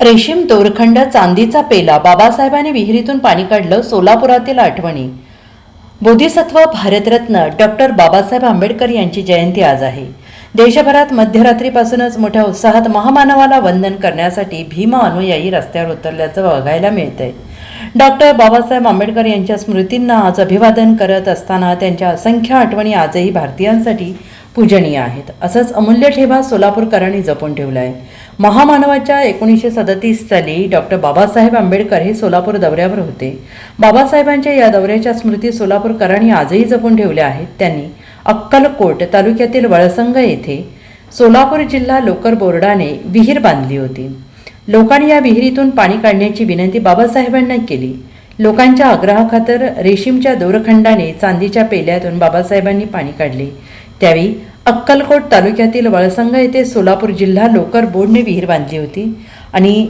रेशीम दोरखंड चांदीचा पेला बाबासाहेबांनी विहिरीतून पाणी काढलं सोलापुरातील आठवणी. बोधिसत्व भारतरत्न डॉक्टर बाबासाहेब आंबेडकर यांची जयंती आज आहे. देशभरात मध्यरात्रीपासूनच मोठ्या उत्साहात महामानवाला वंदन करण्यासाठी भीम अनुयायी रस्त्यावर उतरल्याचं बघायला मिळतंय. डॉक्टर बाबासाहेब आंबेडकर यांच्या स्मृतींना आज अभिवादन करत असताना त्यांच्या असंख्य आठवणी आजही भारतीयांसाठी पूजनीय आहेत. असंच अमूल्य ठेवा सोलापूरकरांनी जपून ठेवला आहे महामानवाच्या एकोणीसशे सदतीस साली डॉक्टर बाबासाहेब आंबेडकर हे सोलापूर दौऱ्यावर होते. बाबासाहेबांच्या या दौऱ्याच्या स्मृती सोलापूरकरांनी आजही जपून ठेवल्या आहेत. त्यांनी अक्कलकोट तालुक्यातील वळसंग येथे सोलापूर जिल्हा लोकर बोर्डाने विहीर बांधली होती. लोकांनी या विहिरीतून पाणी काढण्याची विनंती बाबासाहेबांना केली. लोकांच्या आग्रहाखातर रेशीमच्या दोरखंडाने चांदीच्या पेल्यातून बाबासाहेबांनी पाणी काढले. त्यावेळी अक्कलकोट तालुक्यातील वळसंग येथे सोलापूर जिल्हा लोकर बोर्डने विहीर बांधली होती आणि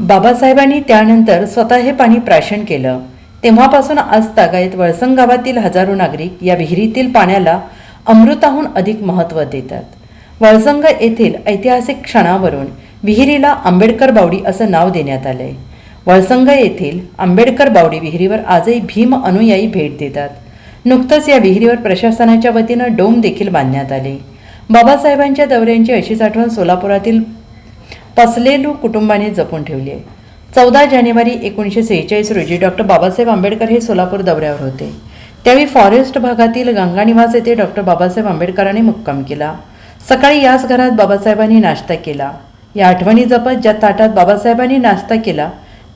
बाबासाहेबांनी त्यानंतर स्वतः हे पाणी प्राशन केलं. तेव्हापासून आज तागायत वळसंग गावातील हजारो नागरिक या विहिरीतील पाण्याला अमृताहून अधिक महत्त्व देतात. वळसंग येथील ऐतिहासिक क्षणावरून विहिरीला आंबेडकर बावडी असं नाव देण्यात आलंय. वळसंग येथील आंबेडकर बावडी विहिरीवर आजही भीम अनुयायी भेट देतात. नुकतंच या विहिरीवर प्रशासनाच्या वतीनं डोम देखील बांधण्यात आले. बाबासाहेबांच्या दौऱ्यांची अशीच आठवण सोलापुरातील पसलेलू कुटुंबाने जपून ठेवली आहे. चौदा जानेवारी एकोणीसशे सेहेचाळीस रोजी डॉक्टर बाबासाहेब आंबेडकर हे सोलापूर दौऱ्यावर होते. त्यावेळी फॉरेस्ट भागातील गंगानिवास येथे डॉक्टर बाबासाहेब आंबेडकरांनी मुक्काम केला. सकाळी याच घरात बाबासाहेबांनी नाश्ता केला. या आठवणी जपत ज्या ताटात बाबासाहेबांनी नाश्ता केला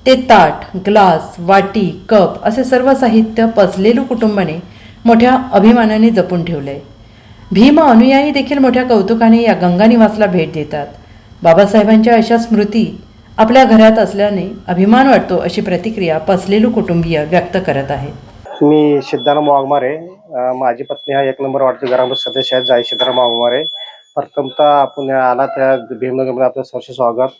ते ताट ग्लास वाटी कप असे सर्व साहित्य पसलेलू कुटुंबाने मोठ्या अभिमानाने जपून ठेवले. भीम अनुयायी देखील मोठ्या कौतुकाने या गंगानिवासला भेट देतात. बाबासाहेबांच्या अशा स्मृती आपल्या घरात असल्याने अभिमान वाटतो अशी प्रतिक्रिया पसलेलू कुटुंबीय व्यक्त करत आहे. मी सिद्धाराम वाघमारे माझी पत्नी हा एक नंबर वाटते घरामध्ये सदस्य आहेत जाई सिद्धाराम वाघमारे. प्रथमतः आपण आला त्या भीमनगरमध्ये आपलं सरसे स्वागत.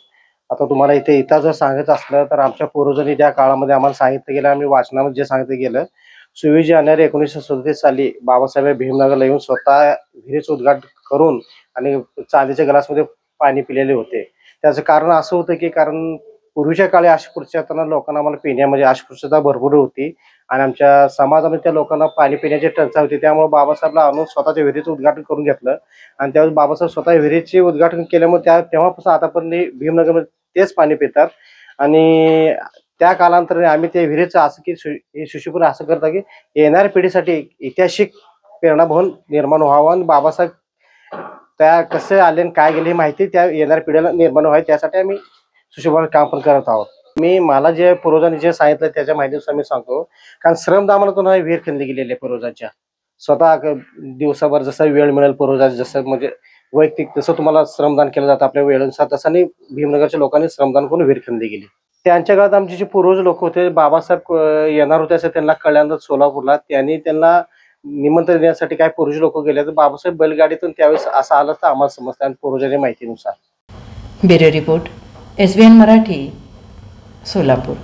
आता तुम्हाला इथे इथं जर सांगायचं असलं तर आमच्या पूर्वजांनी त्या काळामध्ये आम्हाला सांगितलं गेलं आम्ही वाचनामध्ये जे सांगितलं गेलं सव्वीस जानेवारी एकोणीसशे सदतीस साली बाबासाहेब भीमनगरला येऊन स्वतः विहिरीचं उद्घाटन करून आणि चांदीच्या ग्लासमध्ये पाणी पिलेले होते. त्याचं कारण असं होतं की कारण पूर्वीच्या काळी अस्पृश्य लोकांना आम्हाला पिण्यामध्ये अस्पृश्यता भरपूर होती आणि आमच्या समाजामध्ये त्या लोकांना पाणी पिण्याची टंचाई होती. त्यामुळे बाबासाहेबला आणून स्वतःच्या विहिरीचं उद्घाटन करून घेतलं आणि त्यावेळेस बाबासाहेब स्वतः विहिरीचे उद्घाटन केल्यामुळे त्या तेव्हापासून आतापर्यंत भीमनगरमध्ये तेच पाणी पितात आणि त्या कालांतराने आम्ही त्या विहिरीचं असं की सु- शिशुपूर असं करता की येणाऱ्या पिढीसाठी ऐतिहासिक प्रेरणा भवन निर्माण व्हावं आणि बाबासाहेब त्या कसे आले आणि काय गेले माहिती त्या येणाऱ्या पिढीला निर्माण व्हावी त्यासाठी आम्ही सुशोभन काम पण करत आहोत. मी मला जे पूर्वजांनी जे सांगितलं त्याच्या माहितीनुसार मी सांगतो. कारण श्रमदानातून हा विहीर खणली गेलेली आहे पूर्वजांच्या. स्वतः क- दिवसाभर जसा वेळ मिळेल पूर्वजांचा जसं म्हणजे वैयक्तिक जसं तुम्हाला श्रमदान केलं जातं आपल्या वेळेनुसार तसं भीमनगरच्या लोकांनी श्रमदान करून विहीर खणली गेली. त्यांच्या काळात आमचे जे पूर्वज लोक होते बाबासाहेब येणार होते असं त्यांना कळल्यानंतर सोलापूरला त्यांनी त्यांना निमंत्रण देण्यासाठी काय पूर्वज लोक गेले तर बाबासाहेब बैलगाडीतून त्यावेळेस असं आलं तर आम्हाला समजतं आणि पूर्वजांच्या माहितीनुसार. Bureau report S B N Marathi Solapur.